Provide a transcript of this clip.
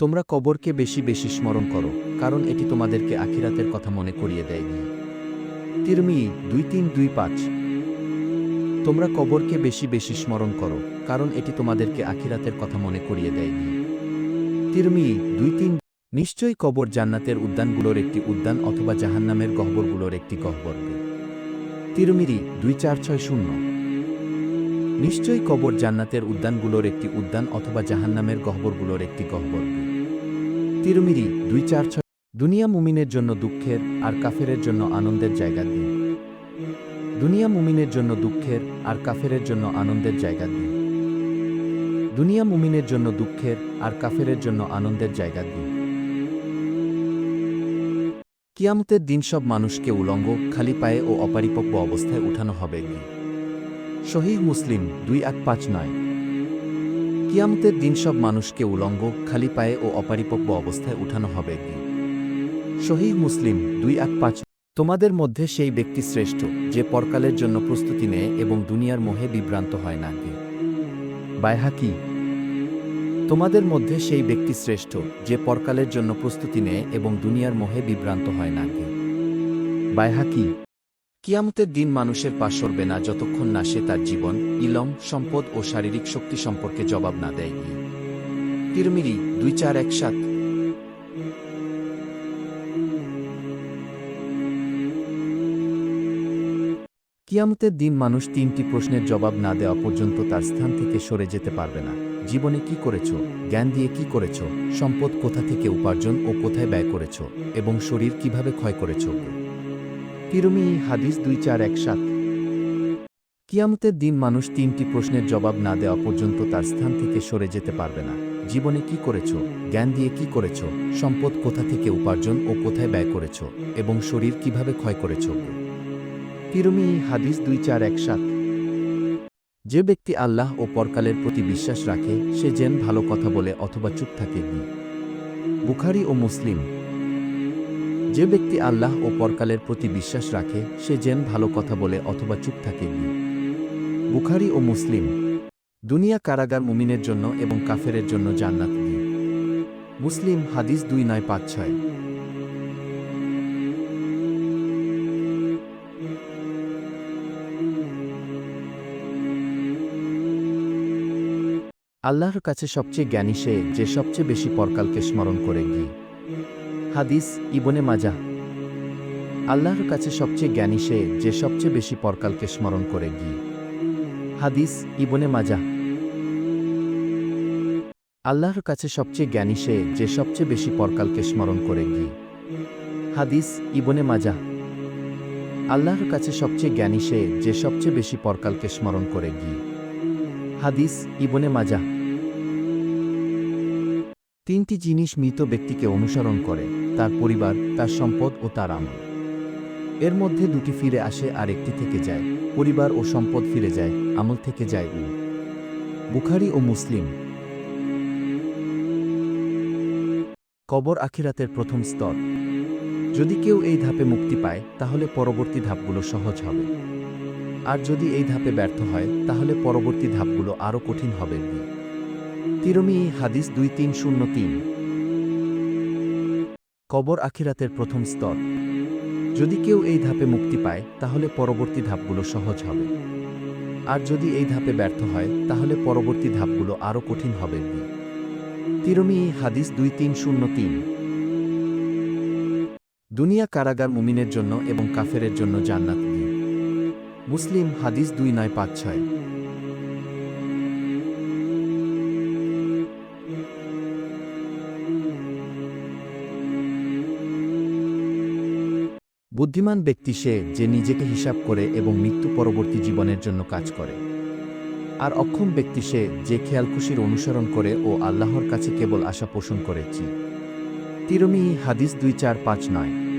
তোমরা কবরকে বেশি বেশি স্মরণ করো, কারণ এটি তোমাদেরকে আখিরাতের কথা মনে করিয়ে দেয় তিরমি দুই তিন দুই পাঁচ। তোমরা কবরকে বেশি বেশি স্মরণ করো, কারণ এটি তোমাদেরকে আখিরাতের কথা মনে করিয়ে দেয় তিরমি দুই তিন। নিশ্চয়ই কবর জান্নাতের উদ্যানগুলোর একটি উদ্যান অথবা জাহান্নামের গহ্বরগুলোর একটি গহ্বর তিরমিরি দুই চার ছয় শূন্য। নিশ্চয়ই কবর জান্নাতের উদ্যানগুলোর একটি উদ্যান অথবা জাহান্নামের গহ্বরগুলোর একটি গহ্বর তিরমিরি দুই চার ছয়। দুনিয়া মুমিনের জন্য দুঃখের আর কাফেরের জন্য আনন্দের জায়গা দিন। দুনিয়া মুমিনের জন্য দুঃখের আর কাফেরের জন্য আনন্দের জায়গা দিন। দুনিয়া মুমিনের জন্য দুঃখের আর কাফেরের জন্য আনন্দের জায়গা দিন। কিয়ামতের দিন সব মানুষকে উলঙ্গ, খালি পায়ে ও অপারিপক্ব অবস্থায় উঠানো হবে শহীদ মুসলিম দুই এক পাঁচ নয়। কিয়ামতের দিন সব মানুষকে উলঙ্গ, খালি পায়ে ও অপারিপক্ব অবস্থায় উঠানো হবে কি শহীদ মুসলিম দুই এক পাঁচ তোমাদের মধ্যে সেই ব্যক্তি শ্রেষ্ঠ, যে পরকালের জন্য প্রস্তুতি নেয় এবং দুনিয়ার মোহে বিভ্রান্ত হয় না কি? বাইহাকি তোমাদের মধ্যে সেই ব্যক্তি শ্রেষ্ঠ, যে পরকালের জন্য প্রস্তুতি নেয় এবং দুনিয়ার মোহে বিভ্রান্ত হয় না কি? বাইহাকি কিয়ামতের দিন মানুষের পাশ সরবে না যতক্ষণ না সে তার জীবন, ইলম, সম্পদ ও শারীরিক শক্তি সম্পর্কে জবাব না দেয়। তিরমিরি দুই চার এক সাত। কিয়ামতের দিন মানুষ তিনটি প্রশ্নের জবাব না দেওয়া পর্যন্ত তার স্থান থেকে সরে যেতে পারবে না। জীবনে কি করেছ? জ্ঞান দিয়ে কি করেছ? সম্পদ কোথা থেকে উপার্জন ও কোথায় ব্যয় করেছ? এবং শরীর কীভাবে ক্ষয় করেছ? তিরমি হাদিস দুই চার এক সাত। কিয়ামতের দিন মানুষ তিনটি প্রশ্নের জবাব না দেওয়া পর্যন্ত তার স্থান থেকে সরে যেতে পারবে না। জীবনে কি করেছ? জ্ঞান দিয়ে কি করেছ? সম্পদ কোথা থেকে উপার্জন ও কোথায় ব্যয় করেছ? এবং শরীর কীভাবে ক্ষয় করেছ? তিরমি হাদিস দুই চার এক সাত। যে ব্যক্তি আল্লাহ ও পরকালের প্রতি বিশ্বাস রাখে, সে যেন ভালো কথা বলে অথবা চুপ থাকে। বুখারি ও মুসলিম যে ব্যক্তি আল্লাহ ও পরকালের প্রতি বিশ্বাস রাখে, সে যেন ভালো কথা বলে অথবা চুপ থাকে। বুখারি ও মুসলিম, দুনিয়া কারাগার মুমিনের জন্য এবং কাফেরের জন্য জান্নাত মুসলিম, হাদিস দুই নয় পাঁচ ছয়। আল্লাহর কাছে সবচেয়ে জ্ঞানী সে, যে সবচেয়ে বেশি পরকালকে স্মরণ করে হাদিস ইবনে মাজা। আল্লাহর কাছে সবচেয়ে জ্ঞানী সে যে সবচেয়ে বেশি পরকালকে স্মরণ করে গি হাদিস ইবনে মাজা। আল্লাহর কাছে সবচেয়ে জ্ঞানী সে যে সবচেয়ে বেশি পরকালকে স্মরণ করে গি হাদিস ইবনে মাজা। আল্লাহর কাছে সবচেয়ে জ্ঞানী সে যে সবচেয়ে বেশি পরকালকে স্মরণ করে গি হাদিস ইবনে মাজা। তিনটি জিনিস মৃত ব্যক্তিকে অনুসরণ করে, তার পরিবার, তার সম্পদ ও তার আমল। এর মধ্যে দুটি ফিরে আসে আর একটি থেকে যায়। পরিবার ও সম্পদ ফিরে যায়, আমল থেকে যায় উ বুখারি ও মুসলিম। কবর আখিরাতের প্রথম স্তর। যদি কেউ এই ধাপে মুক্তি পায়, তাহলে পরবর্তী ধাপগুলো সহজ হবে। আর যদি এই ধাপে ব্যর্থ হয়, তাহলে পরবর্তী ধাপগুলো আরও কঠিন হবে। তিরমি হাদিস দুই তিন শূন্য তিন। কবর আখিরাতের প্রথম স্তর। যদি কেউ এই ধাপে মুক্তি পায়, তাহলে পরবর্তী ধাপগুলো সহজ হবে। আর যদি এই ধাপে ব্যর্থ হয়, তাহলে পরবর্তী ধাপগুলো আরও কঠিন হবে। তিরমি হাদিস দুই তিন শূন্য তিন। দুনিয়া কারাগার মুমিনের জন্য এবং কাফেরের জন্য জান্নাত মুসলিম হাদিস দুই নয় পাঁচ ছয়। বুদ্ধিমান ব্যক্তি সে যে নিজেকে হিসাব করে এবং মৃত্যু পরবর্তী জীবনের জন্য কাজ করে। আর অক্ষম ব্যক্তি সে যে খেয়ালখুশির অনুসরণ করে ও আল্লাহর কাছে কেবল আশা পোষণ করেছি তিরমি হাদিস দুই চার পাঁচ নয়।